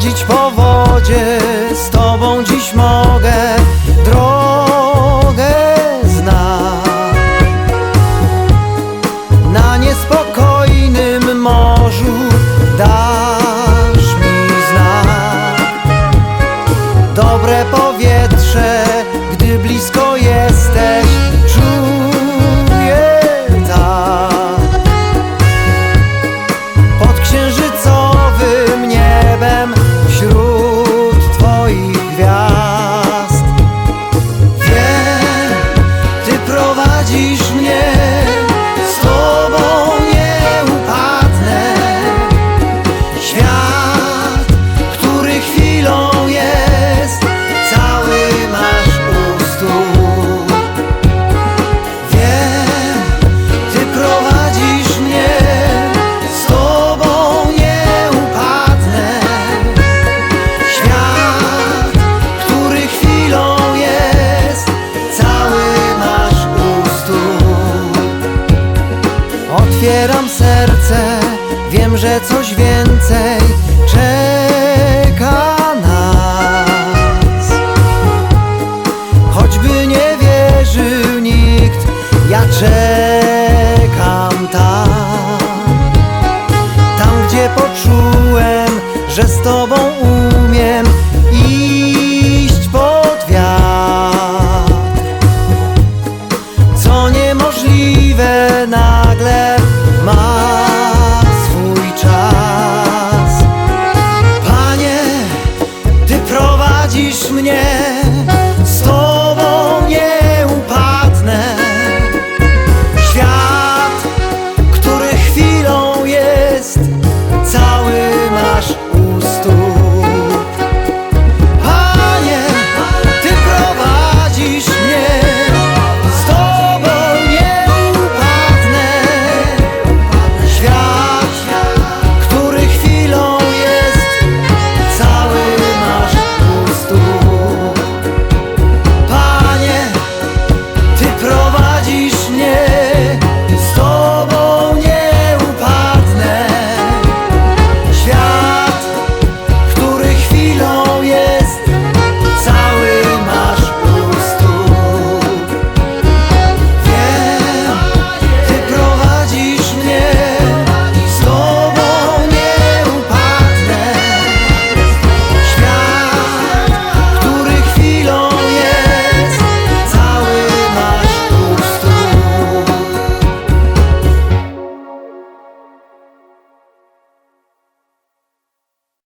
chodzić po wodzie, z tobą dziś mogę. Drogi Wiem, że coś więcej czeka nas. Choćby nie wierzył nikt, ja czekam tam. Tam, gdzie poczułem, że z tobą umiem iść pod wiatr. Co niemożliwe nagle dziś mnie?